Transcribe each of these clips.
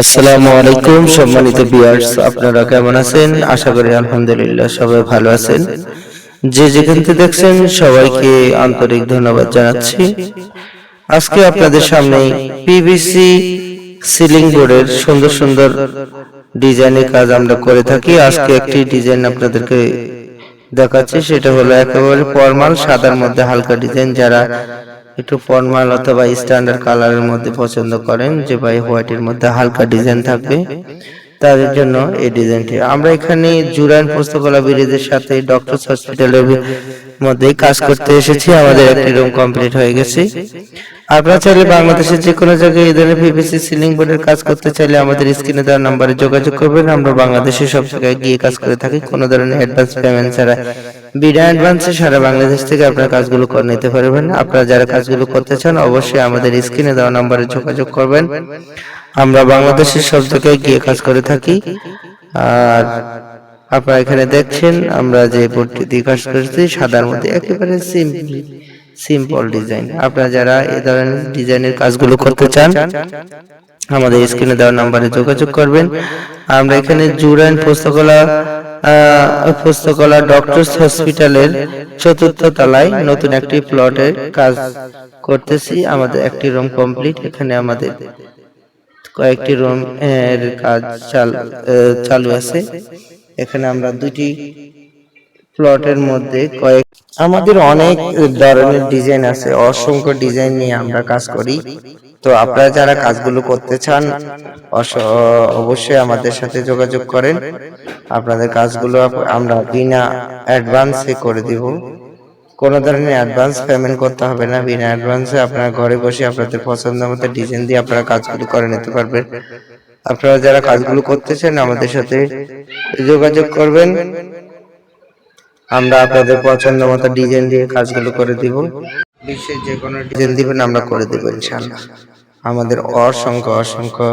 আসসালামু আলাইকুম, সম্মানিত ভিউয়ার্স আপনারা কেমন আছেন? আশা করি আলহামদুলিল্লাহ সবাই ভালো আছেন। যে যেখান থেকে দেখছেন, সবাইকে আন্তরিক ধন্যবাদ জানাচ্ছি। আজকে আপনাদের সামনে পিভিসি সিলিং বোর্ডের সুন্দর সুন্দর ডিজাইনের কাজ আমরা করে থাকি। আজকে একটি ডিজাইন আপনাদেরকে দেখাচ্ছি, সেটা হলো একেবারে ফর্মাল সাদার মধ্যে হালকা ডিজাইন যারা একটু ফর্মাল অথবা স্ট্যান্ডার্ড কালারের মধ্যে পছন্দ করেন যে ভাই হোয়াইটের মধ্যে হালকা ডিজাইন থাকবে তাদের জন্য এই ডিজাইনটি আমরা এখানে জুরাইন পুস্তকলা ব্রিজের সাথে ডক্টর হসপিটালের মধ্যে কাজ করতে এসেছি আমাদের একটি রুম কমপ্লিট হয়ে গেছে। আপনারা চাইলে বাংলাদেশের যে কোনো জায়গায় এই ধরনের পিভিসি সিলিং বোর্ডের কাজ করতে চাইলে আমাদের স্ক্রিনে দেওয়া নাম্বারে যোগাযোগ করবেন। আমরা বাংলাদেশের সব জায়গায় গিয়ে কাজ করে থাকি, কোনো ধরনের অ্যাডভান্স পেমেন্ট ছাড়া। বিনা অ্যাডভান্সে সারা বাংলাদেশ থেকে আপনার কাজগুলো করে নিতে পারবেন। আপনারা যারা কাজগুলো করতে চান, অবশ্যই আমাদের স্ক্রিনে দেওয়া নাম্বারে যোগাযোগ করবেন। আমরা বাংলাদেশের সব জায়গায় গিয়ে কাজ করে থাকি। আর আপনারা এখানে দেখছেন, আমরা যে বোর্ডটি দিয়ে কাজ করেছি, সাদার মধ্যে একেবারে সিম্পল সিম্পল ডিজাইন আপনারা যারা এই ধরনের ডিজাইনের কাজগুলো করতে চান আমাদের স্ক্রিনে দেওয়া নাম্বারে যোগাযোগ করবেন। আমরা এখানে জুরাইন পুস্তকলা পুস্তকলা ডক্টরস হসপিটালের চতুর্থ তলায় নতুন একটি প্লটের কাজ করতেছি। আমাদের একটি রুম কমপ্লিট এখানে আমাদের কয়েকটি রুম এর কাজ চালু আছে। এখানে আমরা দুটি প্লটের মধ্যে কয়েক আমাদের অনেক ধরনের ডিজাইন আছে, অসংখ্য ডিজাইন নিয়ে আমরা কাজ করি। তো আপনারা যারা কাজগুলো করতে চান অবশ্যই আমাদের সাথে যোগাযোগ করেন। আপনাদের কাজগুলো আমরা বিনা অ্যাডভান্সে করে দিব। কোনো ধরনের অ্যাডভান্স পেমেন্ট করতে হবে না। বিনা অ্যাডভান্সে আপনারা ঘরে বসে আপনাদের পছন্দ মতো ডিজাইন দিয়ে আপনারা কাজগুলো করে নিতে পারবেন। আপনারা যারা কাজগুলো করতে চান, আমাদের সাথে যোগাযোগ করবেন। আমরা আপনাদের পছন্দ মতো ডিজাইন দিয়ে কাজগুলো করে দিব। বিশ্বের যে কোনো ডিজাইন দিবেন আমরা করে দেবো ইনশাআল্লাহ। আমাদের অসংখ্য অসংখ্য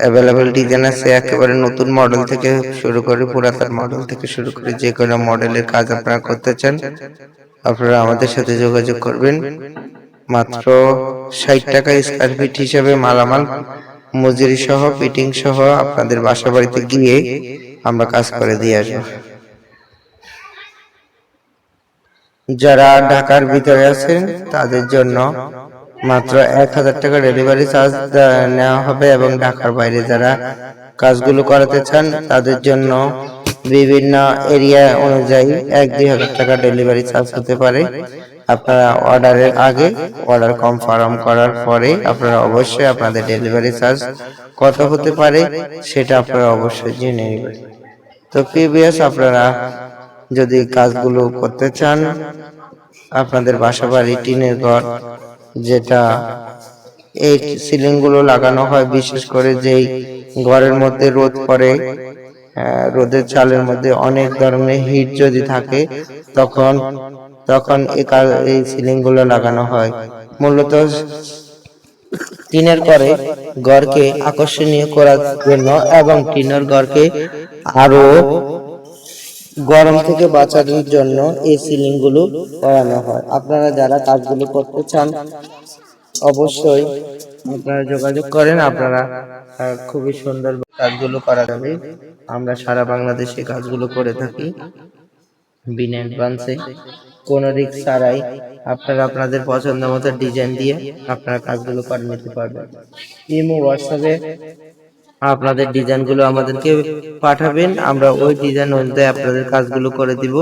অ্যাভেলেবেল ডিজাইন আছে একেবারে নতুন মডেল থেকে শুরু করে পুরাতন মডেল থেকে শুরু করে যে কোনো মডেলের কাজ আপনারা করতে চান আপনারা আমাদের সাথে যোগাযোগ করবেন। মাত্র ষাট টাকা স্কোয়ার ফিট হিসাবে মালামাল মজুরি সহ ফিটিং সহ আপনাদের বাসা বাড়িতে গিয়ে আমরা কাজ করে দিয়ে আসব। যারা ঢাকার ভিতরে আছেন, তাদের জন্য মাত্র এক হাজার টাকা ডেলিভারি চার্জ নেওয়া হবে এবং ঢাকার বাইরে যারা কাজগুলো করাতে চান, তাদের জন্য বিভিন্ন এরিয়া অনুযায়ী এক দুই হাজার টাকা ডেলিভারি চার্জ হতে পারে। আপনারা অর্ডারের আগে অর্ডার কনফার্ম করার পরে আপনারা অবশ্যই আপনাদের ডেলিভারি চার্জ কত হতে পারে, সেটা আপনারা অবশ্যই জেনে নেবেন। তো প্রিভিয়াস আপনারা যদি কাজগুলো করতে চান, আপনাদের বাসা বাড়ি টিনের ঘর, যেটা এই সিলিংগুলো লাগানো হয়, বিশেষ করে যেই ঘরের মধ্যে রোদ পড়ে রোদের চালের মধ্যে অনেক ধরনের হিট যদি থাকে, তখন তখন এই কা- এই সিলিংগুলো লাগানো হয়। মূলত টিনের ঘরে ঘরকে আকর্ষণীয় করার জন্য এবং টিনের ঘরকে আরও গরম থেকে বাঁচানোর জন্য এই সিলিংগুলো করানো হয়। আপনারা যারা কাজগুলো করতে চান, অবশ্যই আপনারা যোগাযোগ করেন। আপনারা খুবই সুন্দর কাজগুলো করা যাবে। আমরা সারা বাংলাদেশে কাজগুলো করে থাকি। বিনা অ্যাডভান্সে কোনো রিস্ক ছাড়াই আপনারা আপনাদের পছন্দ মতো ডিজাইন দিয়ে আপনারা কাজগুলো করে নিতে পারবেন। ইমো হোয়াটসঅ্যাপে আপনাদের ডিজাইনগুলো আমাদেরকে পাঠাবেন। আমরা ওই ডিজাইন অনুযায়ী আপনাদের কাজগুলো করে দিব।